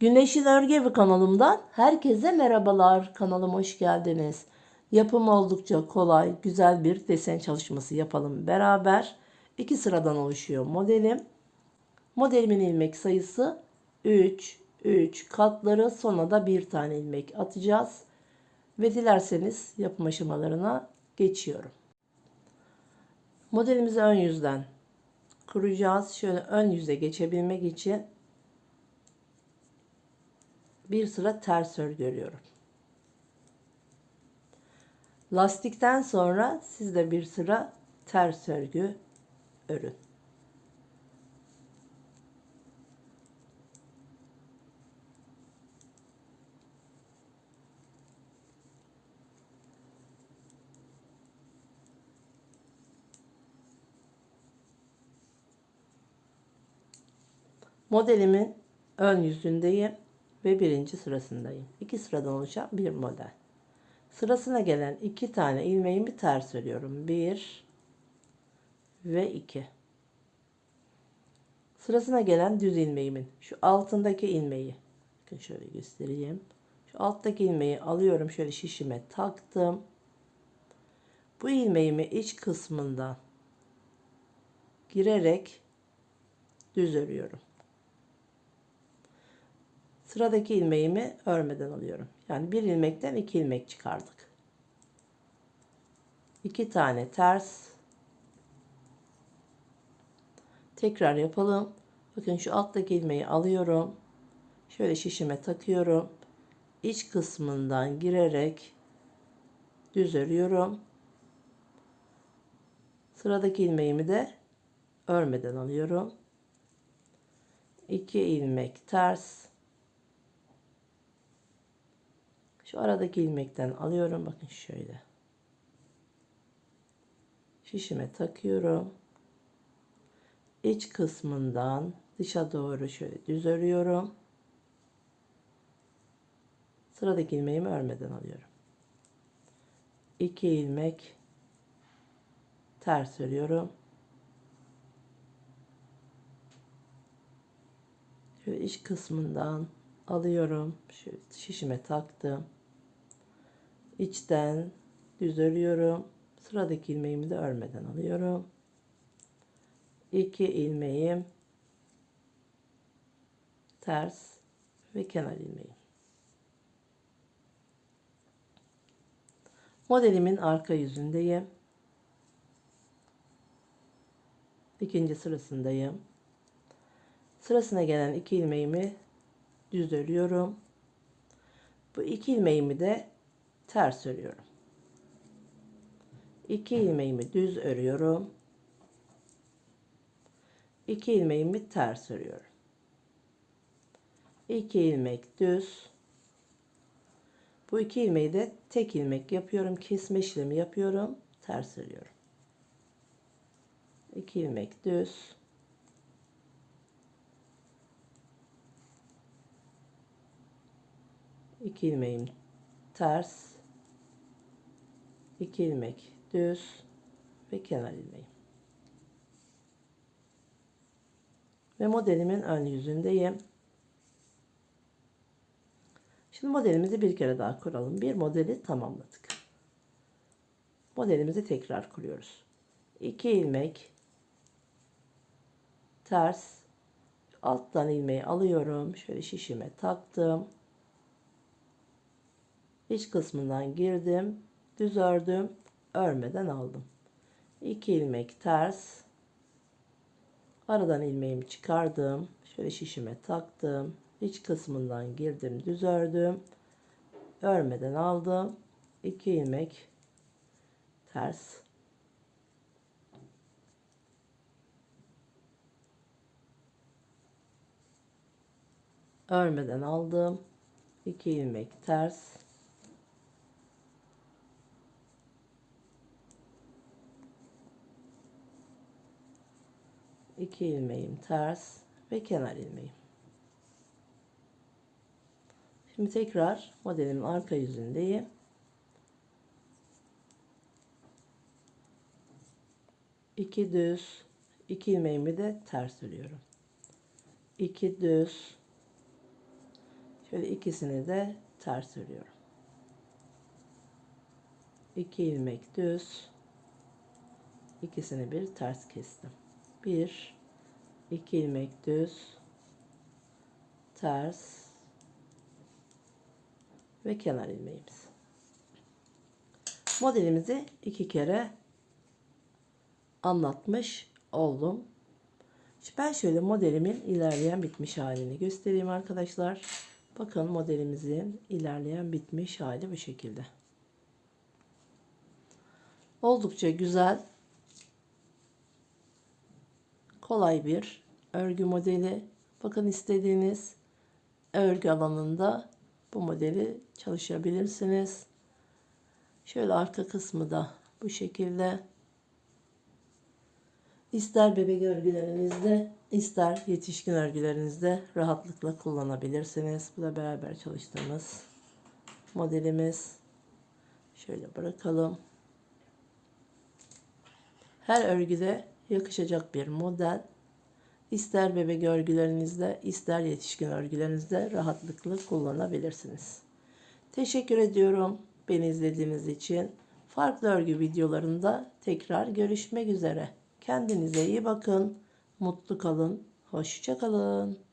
Güneşin Örgü Evi kanalımdan herkese merhabalar. Kanalıma hoş geldiniz. Yapımı oldukça kolay, güzel bir desen çalışması yapalım beraber. İki sıradan oluşuyor modelim. Modelimin ilmek sayısı 3, 3 katları sonra da bir tane ilmek atacağız. Ve dilerseniz yapım aşamalarına geçiyorum. Modelimizi ön yüzden kuracağız. Şöyle ön yüze geçebilmek için bir sıra ters örgü örüyorum. Lastikten sonra siz de bir sıra ters örgü örün. Modelimin ön yüzündeyim ve birinci sırasındayım. İki sıradan oluşan bir model. Sırasına gelen iki tane ilmeğimi ters örüyorum. Bir ve iki. Sırasına gelen düz ilmeğimin şu altındaki ilmeği bakın şöyle göstereyim. Şu alttaki ilmeği alıyorum şöyle şişime taktım. Bu ilmeğimi iç kısmından girerek düz örüyorum. Sıradaki ilmeğimi örmeden alıyorum. Yani bir ilmekten iki ilmek çıkardık. İki tane ters. Tekrar yapalım. Bakın şu alttaki ilmeği alıyorum. Şöyle şişime takıyorum. İç kısmından girerek düz örüyorum. Sıradaki ilmeğimi de örmeden alıyorum. 2 ilmek ters Şu aradaki ilmekten alıyorum. Bakın şöyle. Şişime takıyorum. İç kısmından dışa doğru şöyle düz örüyorum. Sıradaki ilmeğimi örmeden alıyorum. 2 ilmek ters örüyorum. Şöyle iç kısmından alıyorum. Şöyle şişime taktım içten düz örüyorum. Sıradaki ilmeğimi de örmeden alıyorum. 2 ilmeğim ters ve kenar ilmeğim. Modelimin arka yüzündeyim. İkinci sırasındayım. Sırasına gelen iki ilmeğimi düz örüyorum. Bu iki ilmeğimi de ters örüyorum. 2 ilmeğimi düz örüyorum. 2 ilmeğimi ters örüyorum. 2 ilmek düz. Bu iki ilmeği de tek ilmek yapıyorum. Kesme işlemi yapıyorum. Ters örüyorum. 2 ilmek düz. İki ilmeğim ters 2 ilmek düz ve kenar ilmeği. Ve modelimin ön yüzündeyim. Şimdi modelimizi bir kere daha kuralım. Bir modeli tamamladık. Modelimizi tekrar kuruyoruz. 2 ilmek ters alttan ilmeği alıyorum. Şöyle şişime taktım. İç kısmından girdim düz ördüm örmeden aldım. 2 ilmek ters. Aradan ilmeğimi çıkardım. Şöyle şişime taktım. İç kısmından girdim düz ördüm. Örmeden aldım. 2 ilmek ters. Örmeden aldım. 2 ilmek ters 2 ilmeğim ters ve kenar ilmeğim. Şimdi tekrar modelimin arka yüzündeyim. İki düz, iki ilmeğimi de ters örüyorum. İki düz, Şöyle ikisini de ters örüyorum. 2 ilmek düz. İkisini bir ters kestim. 1 2 ilmek düz. Ters ve kenar ilmeğimiz. Modelimizi iki kere anlatmış oldum. Ben şöyle modelimin ilerleyen bitmiş halini göstereyim arkadaşlar. Bakın modelimizin ilerleyen bitmiş hali bu şekilde. Oldukça güzel, kolay bir örgü modeli. Bakın istediğiniz örgü alanında bu modeli çalışabilirsiniz. Şöyle arka kısmı da bu şekilde. İster bebek örgülerinizde, ister yetişkin örgülerinizde rahatlıkla kullanabilirsiniz. Bu da beraber çalıştığımız modelimiz. Şöyle bırakalım. Her örgüde yakışacak bir model. İster bebek örgülerinizde, ister yetişkin örgülerinizde rahatlıkla kullanabilirsiniz. Teşekkür ediyorum beni izlediğiniz için. Farklı örgü videolarında tekrar görüşmek üzere. Kendinize iyi bakın. Mutlu kalın. Hoşça kalın.